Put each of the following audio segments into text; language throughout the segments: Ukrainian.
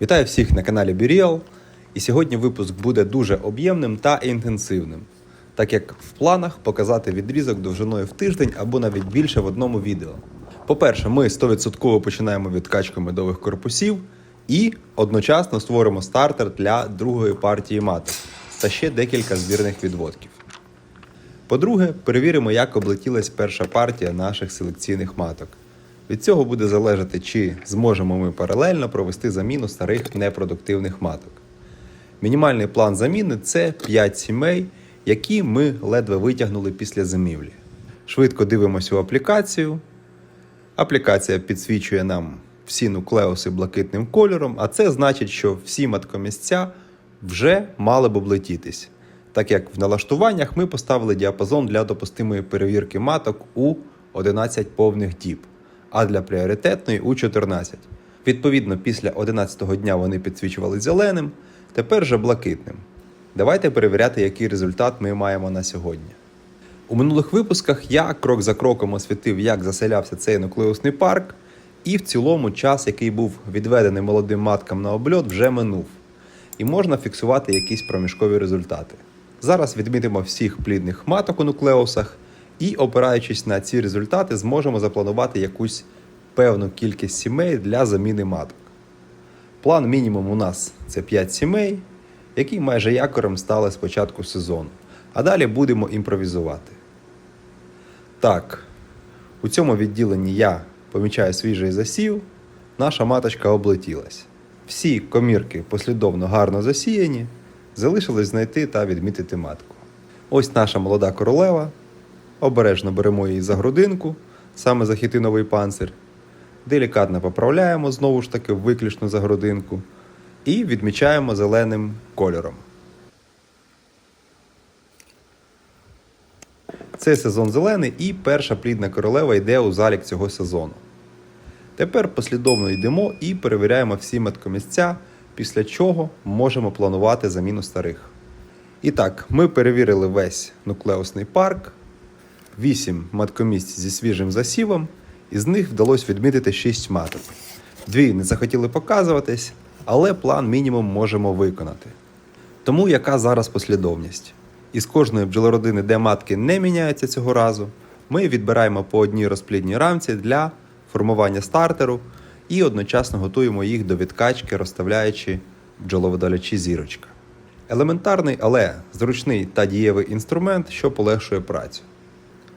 Вітаю всіх на каналі Біріал. І сьогодні випуск буде дуже об'ємним та інтенсивним, так як в планах показати відрізок довжиною в тиждень або навіть більше в одному відео. По-перше, ми 100% починаємо відкачку медових корпусів і одночасно створимо стартер для другої партії маток та ще декілька збірних відводків. По-друге, перевіримо, як облетілась перша партія наших селекційних маток. Від цього буде залежати, чи зможемо ми паралельно провести заміну старих непродуктивних маток. Мінімальний план заміни це 5 сімей, які ми ледве витягнули після зимівлі. Швидко дивимося у аплікацію. Аплікація підсвічує нам всі нуклеуси блакитним кольором, а це значить, що всі маткомісця вже мали б облетітись, так як в налаштуваннях ми поставили діапазон для допустимої перевірки маток у 11 повних діб, а для пріоритетної у 14. Відповідно, після 11-го дня вони підсвічували зеленим, тепер же блакитним. Давайте перевіряти, який результат ми маємо на сьогодні. У минулих випусках я крок за кроком освітив, як заселявся цей нуклеусний парк, і в цілому час, який був відведений молодим маткам на обльот, вже минув. І можна фіксувати якісь проміжкові результати. Зараз відмітимо всіх плідних маток у нуклеусах і, опираючись на ці результати, зможемо запланувати якусь певну кількість сімей для заміни маток. План мінімум у нас це 5 сімей, які майже якорем стали з початку сезону. А далі будемо імпровізувати. Так, у цьому відділенні я помічаю свіжий засів, наша маточка облетілась. Всі комірки послідовно гарно засіяні, залишилось знайти та відмітити матку. Ось наша молода королева. Обережно беремо її за грудинку, саме за хітиновий панцир. Делікатно поправляємо знову ж таки виключно за грудинку і відмічаємо зеленим кольором. Це сезон зелений і перша плідна королева йде у залік цього сезону. Тепер послідовно йдемо і перевіряємо всі маткомісця, після чого можемо планувати заміну старих. І так, ми перевірили весь нуклеусний парк, 8 маткомісць зі свіжим засівом, із них вдалося відмітити 6 маток. Дві не захотіли показуватись, але план мінімум можемо виконати. Тому яка зараз послідовність? Із кожної бджолородини, де матки не міняються цього разу, ми відбираємо по одній розплідній рамці для формування стартеру і одночасно готуємо їх до відкачки, розставляючи бджоловидалячі зірочка. Елементарний, але зручний та дієвий інструмент, що полегшує працю.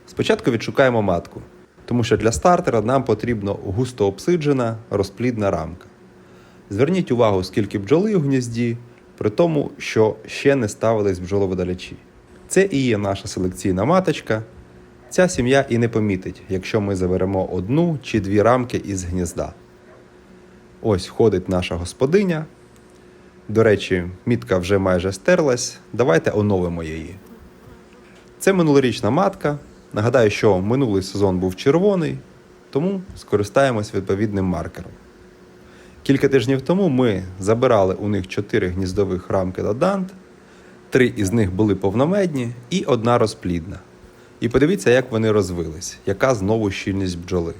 Спочатку відшукаємо матку, тому що для стартера нам потрібно густо обсиджена розплідна рамка. Зверніть увагу, скільки бджоли у гнізді, при тому, що ще не ставились бджоловидалячі. Це і є наша селекційна маточка. Ця сім'я і не помітить, якщо ми заберемо одну чи дві рамки із гнізда. Ось ходить наша господиня. До речі, мітка вже майже стерлась. Давайте оновимо її. Це минулорічна матка. Нагадаю, що минулий сезон був червоний, тому скористаємось відповідним маркером. Кілька тижнів тому ми забирали у них 4 гніздових рамки Дадант, три із них були повномедні і одна розплідна. І подивіться, як вони розвились, яка знову щільність бджоли.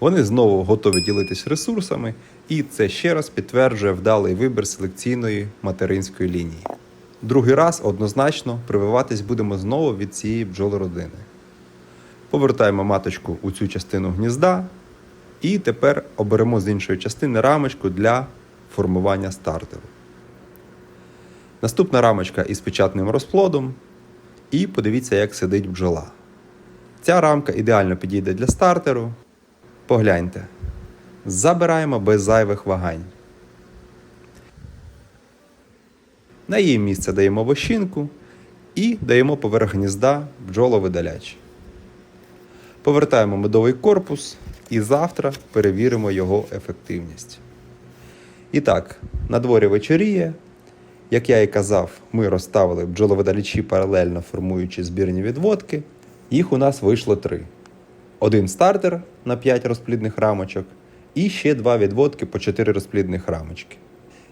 Вони знову готові ділитись ресурсами, і це ще раз підтверджує вдалий вибір селекційної материнської лінії. Другий раз однозначно прививатись будемо знову від цієї бджолородини. Повертаємо маточку у цю частину гнізда, і тепер оберемо з іншої частини рамочку для формування стартеру. Наступна рамочка із печатним розплодом. І подивіться, як сидить бджола. Ця рамка ідеально підійде для стартеру. Погляньте. Забираємо без зайвих вагань. На її місце даємо вощинку і даємо поверх гнізда бджоловидаляч. Повертаємо медовий корпус і завтра перевіримо його ефективність. І так, на дворі вечоріє. Як я і казав, ми розставили бджоловидалічі паралельно формуючи збірні відводки. Їх у нас вийшло три: один стартер на 5 розплідних рамочок, і ще два відводки по 4 розплідних рамочки.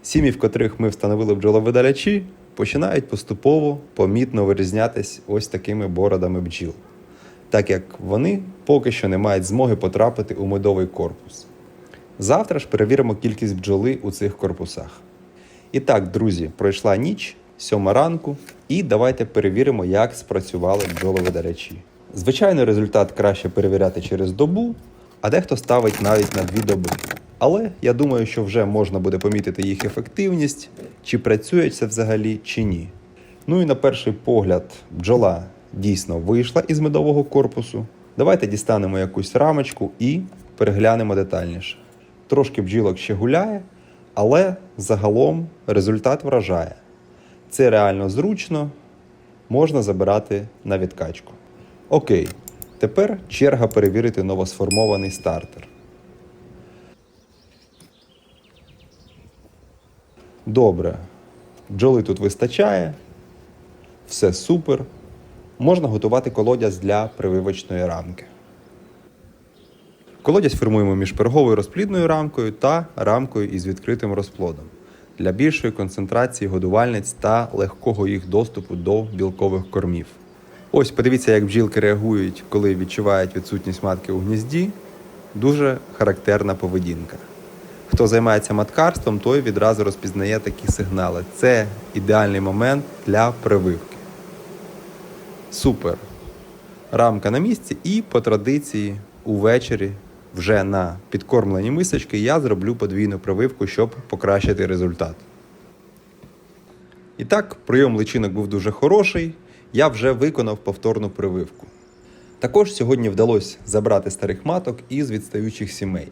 Сім'ї, в котрих ми встановили бджоловидалячі, починають поступово помітно вирізнятись ось такими бородами бджіл, так як вони поки що не мають змоги потрапити у медовий корпус. Завтра ж перевіримо кількість бджоли у цих корпусах. І так, друзі, пройшла ніч, сьома ранку, і давайте перевіримо, як спрацювали бджоловидарячі. Звичайно, результат краще перевіряти через добу, а дехто ставить навіть на дві доби. Але я думаю, що вже можна буде помітити їх ефективність, чи працює це взагалі, чи ні. Ну і на перший погляд, бджола дійсно вийшла із медового корпусу. Давайте дістанемо якусь рамочку і переглянемо детальніше. Трошки бджілок ще гуляє, але загалом результат вражає. Це реально зручно, можна забирати на відкачку. Окей, тепер черга перевірити новосформований стартер. Добре. Бджоли тут вистачає. Все супер. Можна готувати колодязь для прививочної рамки. Колодязь формуємо між перговою розплідною рамкою та рамкою із відкритим розплодом для більшої концентрації годувальниць та легкого їх доступу до білкових кормів. Ось подивіться, як бджілки реагують, коли відчувають відсутність матки у гнізді. Дуже характерна поведінка. Хто займається маткарством, той відразу розпізнає такі сигнали. Це ідеальний момент для прививки. Супер. Рамка на місці, і по традиції увечері вже на підкормлені мисочки я зроблю подвійну прививку, щоб покращити результат. І так, прийом личинок був дуже хороший. Я вже виконав повторну прививку. Також сьогодні вдалося забрати старих маток із відстаючих сімей.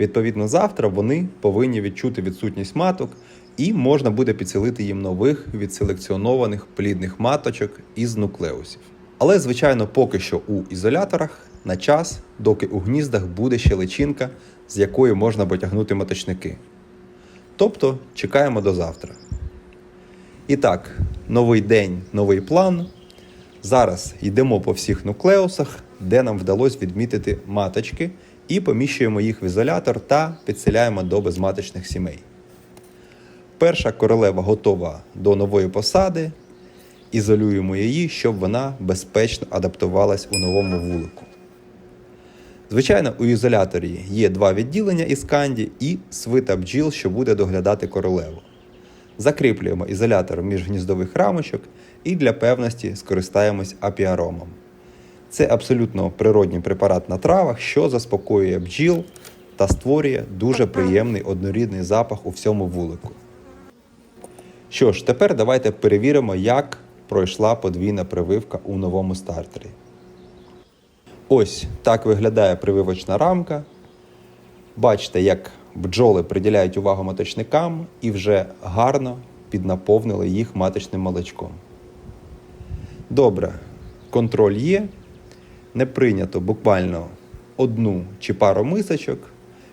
Відповідно, завтра вони повинні відчути відсутність маток, і можна буде підселити їм нових відселекціонованих плідних маточок із нуклеусів. Але, звичайно, поки що у ізоляторах на час, доки у гніздах буде ще личинка, з якої можна потягнути маточники. Тобто чекаємо до завтра. І так, новий день, новий план. Зараз йдемо по всіх нуклеусах, де нам вдалося відмітити маточки, і поміщуємо їх в ізолятор та підселяємо до безматочних сімей. Перша королева готова до нової посади. Ізолюємо її, щоб вона безпечно адаптувалась у новому вулику. Звичайно, у ізоляторі є два відділення із канді і свита бджіл, що буде доглядати королеву. Закріплюємо ізолятор між гніздових рамочок і для певності скористаємось апіаромом. Це абсолютно природній препарат на травах, що заспокоює бджіл та створює дуже приємний однорідний запах у всьому вулику. Що ж, тепер давайте перевіримо, як пройшла подвійна прививка у новому стартері. Ось так виглядає прививочна рамка. Бачите, як бджоли приділяють увагу маточникам і вже гарно піднаповнили їх маточним молочком. Добре, контроль є. Не прийнято буквально одну чи пару мисочок.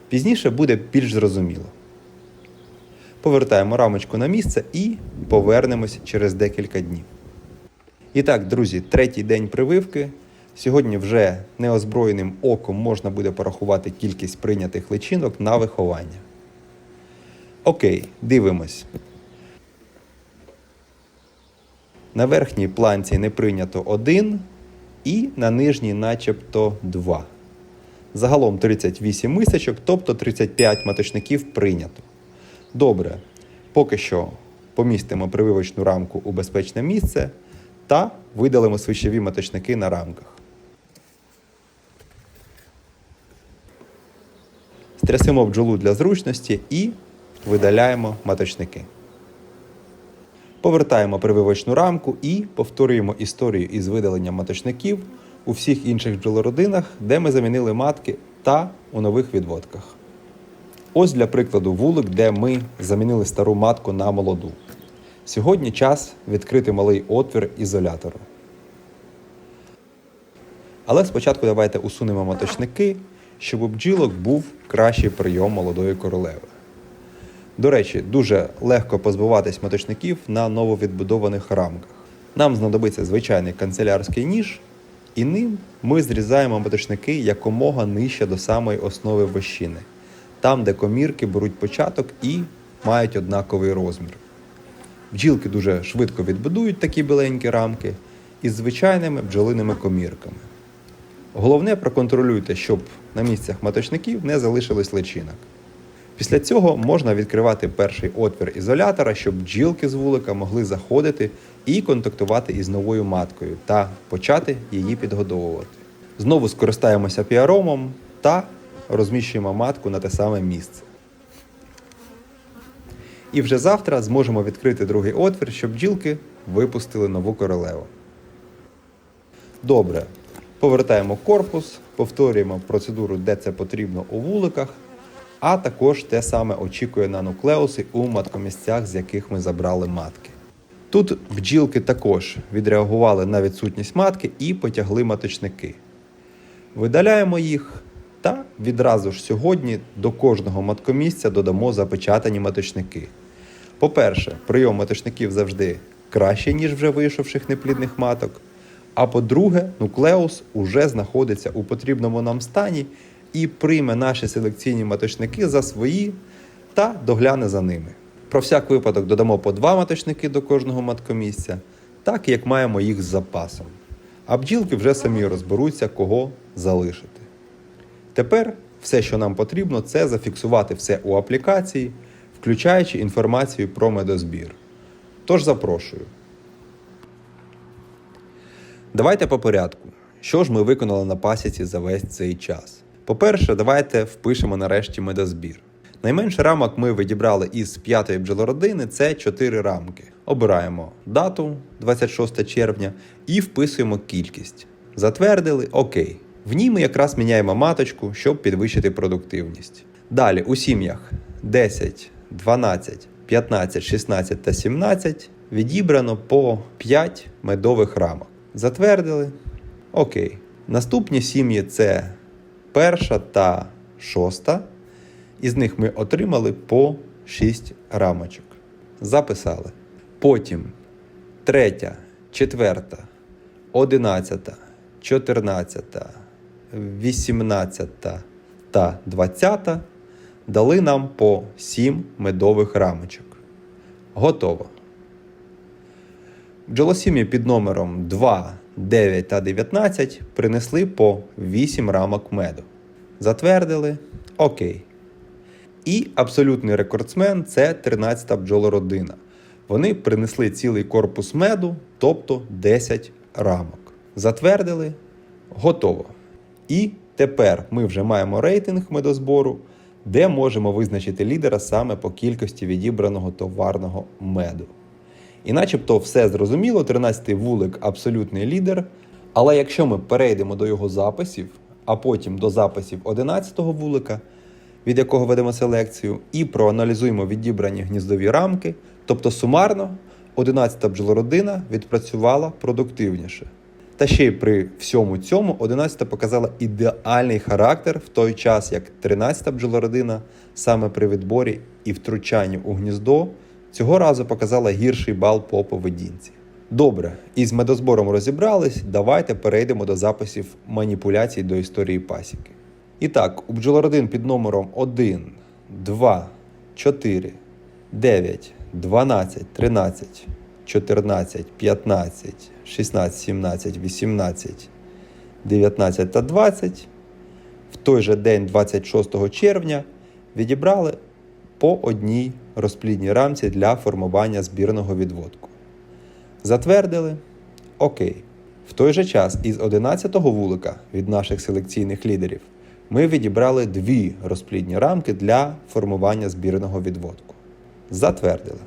Пізніше буде більш зрозуміло. Повертаємо рамочку на місце і повернемось через декілька днів. І так, друзі, третій день прививки. Сьогодні вже неозброєним оком можна буде порахувати кількість прийнятих личинок на виховання. Окей, дивимось. На верхній планці не прийнято 1 і на нижній начебто 2. Загалом 38 мисочок, тобто 35 маточників прийнято. Добре, поки що помістимо прививочну рамку у безпечне місце та видалимо свищові маточники на рамках. Стрясимо бджолу для зручності і видаляємо маточники. Повертаємо прививочну рамку і повторюємо історію із видаленням маточників у всіх інших бджолородинах, де ми замінили матки та у нових відводках. Ось для прикладу вулик, де ми замінили стару матку на молоду. Сьогодні час відкрити малий отвір ізолятору. Але спочатку давайте усунемо маточники, щоб у бджілок був кращий прийом молодої королеви. До речі, дуже легко позбуватись маточників на нововідбудованих рамках. Нам знадобиться звичайний канцелярський ніж, і ним ми зрізаємо маточники якомога нижче до самої основи вощини, там, де комірки беруть початок і мають однаковий розмір. Бджілки дуже швидко відбудують такі біленькі рамки із звичайними бджолиними комірками. Головне проконтролюйте, щоб на місцях маточників не залишилось личинок. Після цього можна відкривати перший отвір ізолятора, щоб бджілки з вулика могли заходити і контактувати із новою маткою та почати її підгодовувати. Знову скористаємося піаромом та розміщуємо матку на те саме місце. І вже завтра зможемо відкрити другий отвір, щоб бджілки випустили нову королеву. Добре. Повертаємо корпус, повторюємо процедуру, де це потрібно у вуликах, а також те саме очікує на нуклеуси у маткомісцях, з яких ми забрали матки. Тут бджілки також відреагували на відсутність матки і потягли маточники. Видаляємо їх та відразу ж сьогодні до кожного маткомісця додамо запечатані маточники. По-перше, прийом маточників завжди краще, ніж вже вийшовших неплідних маток. А по-друге, нуклеус уже знаходиться у потрібному нам стані і прийме наші селекційні маточники за свої та догляне за ними. Про всяк випадок додамо по два маточники до кожного маткомісця, так як маємо їх з запасом. А бджілки вже самі розберуться, кого залишити. Тепер все, що нам потрібно, це зафіксувати все у аплікації, включаючи інформацію про медозбір. Тож запрошую. Давайте по порядку. Що ж ми виконали на пасіці за весь цей час? По-перше, давайте впишемо нарешті медозбір. Найменше рамок ми відібрали із п'ятої бджолородини це 4 рамки. Обираємо дату 26 червня і вписуємо кількість. Затвердили окей. В ній ми якраз міняємо маточку, щоб підвищити продуктивність. Далі у сім'ях 10, 12, 15, 16 та 17 відібрано по 5 медових рамок. Затвердили. Окей. Наступні сім'ї це перша та шоста. Із них ми отримали по 6 рамочок. Записали. Потім третя, четверта, одинадцята, чотирнадцята, вісімнадцята та двадцята дали нам по 7 медових рамочок. Готово. Бджолосім'ї під номером 2, 9 та 19 принесли по 8 рамок меду. Затвердили. Окей. І абсолютний рекордсмен це 13-та бджолородина. Вони принесли цілий корпус меду, тобто 10 рамок. Затвердили. Готово. І тепер ми вже маємо рейтинг медозбору, де можемо визначити лідера саме по кількості відібраного товарного меду. І начебто все зрозуміло, 13-й вулик абсолютний лідер. Але якщо ми перейдемо до його записів, а потім до записів 11-го вулика, від якого ведемо селекцію, і проаналізуємо відібрані гніздові рамки, тобто сумарно 11-та бджолородина відпрацювала продуктивніше. Та ще й при всьому цьому 11-та показала ідеальний характер в той час, як 13-та бджолородина саме при відборі і втручанні у гніздо цього разу показала гірший бал по поведінці. Добре, із медозбором розібрались. Давайте перейдемо до записів маніпуляцій до історії пасіки. І так, у бджолородин під номером 1, 2, 4, 9, 12, 13, 14, 15, 16, 17, 18, 19 та 20 в той же день, 26 червня, відібрали по одній розплідній рамці для формування збірного відводку. Затвердили Окей. В той же час із 11-го вулика від наших селекційних лідерів ми відібрали дві розплідні рамки для формування збірного відводку. Затвердили.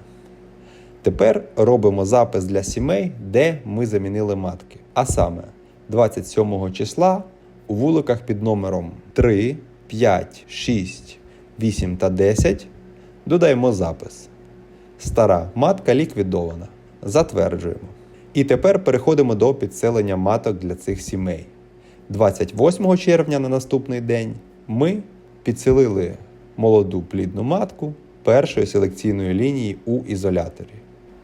Тепер робимо запис для сімей, де ми замінили матки. А саме 27 числа у вуликах під номером 3, 5, 6, 8 та 10 додаємо запис. Стара матка ліквідована. Затверджуємо. І тепер переходимо до підселення маток для цих сімей. 28 червня на наступний день ми підселили молоду плідну матку першої селекційної лінії у ізоляторі.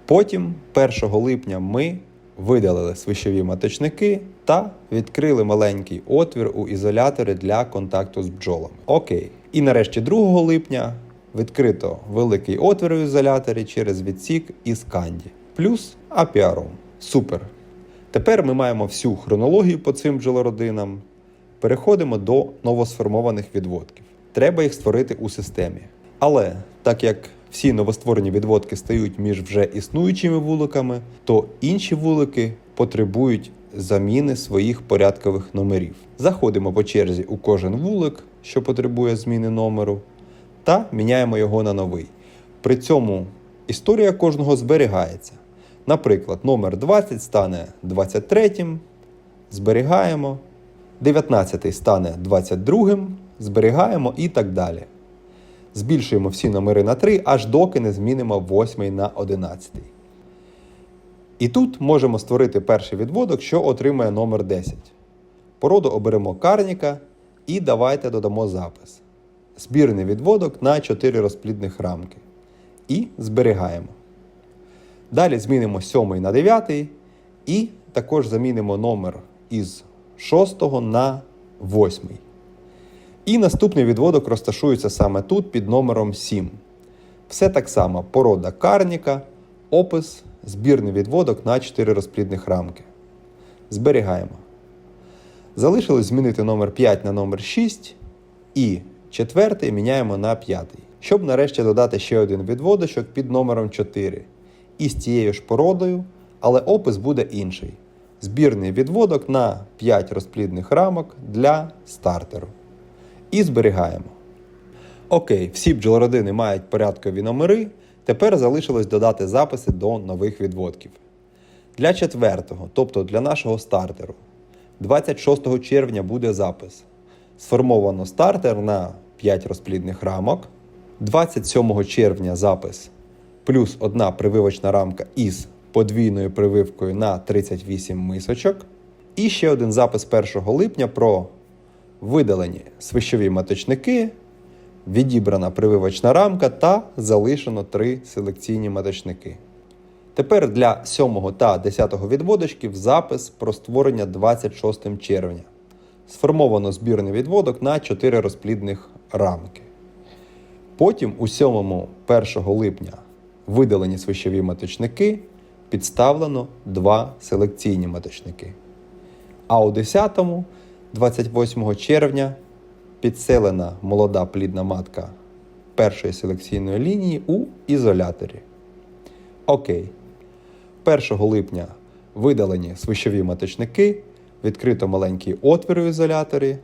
Потім, 1 липня, ми видалили свищові маточники та відкрили маленький отвір у ізоляторі для контакту з бджолами. Окей. І нарешті 2 липня відкрито великий отвір у ізоляторі через відсік із канді. Плюс апіаром. Супер. Тепер ми маємо всю хронологію по цим бджолородинам. Переходимо до новосформованих відводків. Треба їх створити у системі. Але так як всі новостворені відводки стають між вже існуючими вуликами, то інші вулики потребують заміни своїх порядкових номерів. Заходимо по черзі у кожен вулик, що потребує зміни номеру, та міняємо його на новий. При цьому історія кожного зберігається. Наприклад, номер 20 стане 23, зберігаємо, 19 стане 22, зберігаємо і так далі. Збільшуємо всі номери на 3, аж доки не змінимо 8 на 11. І тут можемо створити перший відводок, що отримає номер 10. Породу оберемо карніка і давайте додамо запис. Збірний відводок на 4 розплідних рамки. І зберігаємо. Далі змінимо 7 на 9 і також замінимо номер із 6 на 8. І наступний відводок розташується саме тут під номером 7. Все так само: порода карніка, опис, збірний відводок на 4 розплідних рамки. Зберігаємо. Залишилось змінити номер 5 на номер 6 і четвертий міняємо на 5, щоб нарешті додати ще один відводочок під номером 4. І з тією ж породою, але опис буде інший. Збірний відводок на 5 розплідних рамок для стартеру. І зберігаємо. Окей, всі бджолородини мають порядкові номери. Тепер залишилось додати записи до нових відводків. Для четвертого, тобто для нашого стартеру, 26 червня буде запис. Сформовано стартер на 5 розплідних рамок. 27 червня запис плюс одна прививочна рамка із подвійною прививкою на 38 мисочок. І ще один запис 1 липня про видалені свищові маточники, відібрана прививочна рамка та залишено три селекційні маточники. Тепер для 7 та 10 відводочків запис про створення 26 червня. Сформовано збірний відводок на 4 розплідних рамки. Потім у 7 1 липня видалені свищові маточники, підставлено 2 селекційні маточники. А у 10 28 червня підселена молода плідна матка першої селекційної лінії у ізоляторі. Окей. 1 липня видалені свищові маточники, відкрито маленький отвір у ізоляторі,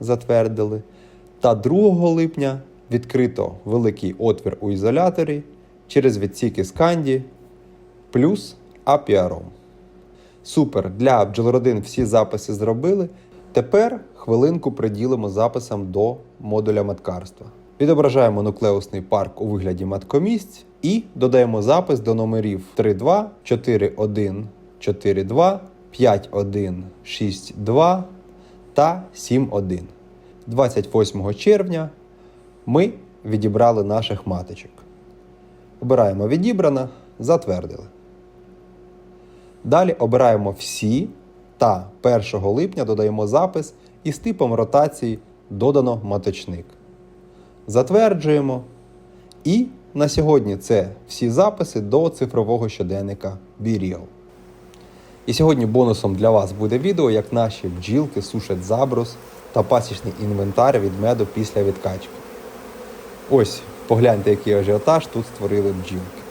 затвердили. Та 2 липня відкрито великий отвір у ізоляторі через відсіки сканді плюс апіаром. Супер, для бджолородин всі записи зробили. Тепер хвилинку приділимо записам до модуля маткарства. Відображаємо нуклеусний парк у вигляді маткомісць і додаємо запис до номерів 3.2, 4.1, 4.2, 5.1, 6.2 та 7.1. 28 червня ми відібрали наших маточок. Обираємо відібрана, затвердили. Далі обираємо всі та 1 липня додаємо запис із типом ротації додано маточник. Затверджуємо. І на сьогодні це всі записи до цифрового щоденника BeReal. І сьогодні бонусом для вас буде відео, як наші бджілки сушать забрус та пасічний інвентар від меду після відкачки. Ось, погляньте, який ажіотаж тут створили бджілки.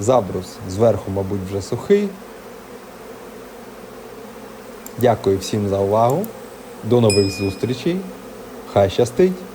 Забрус зверху, мабуть, вже сухий. Дякую всім за увагу. До нових зустрічей. Хай щастить!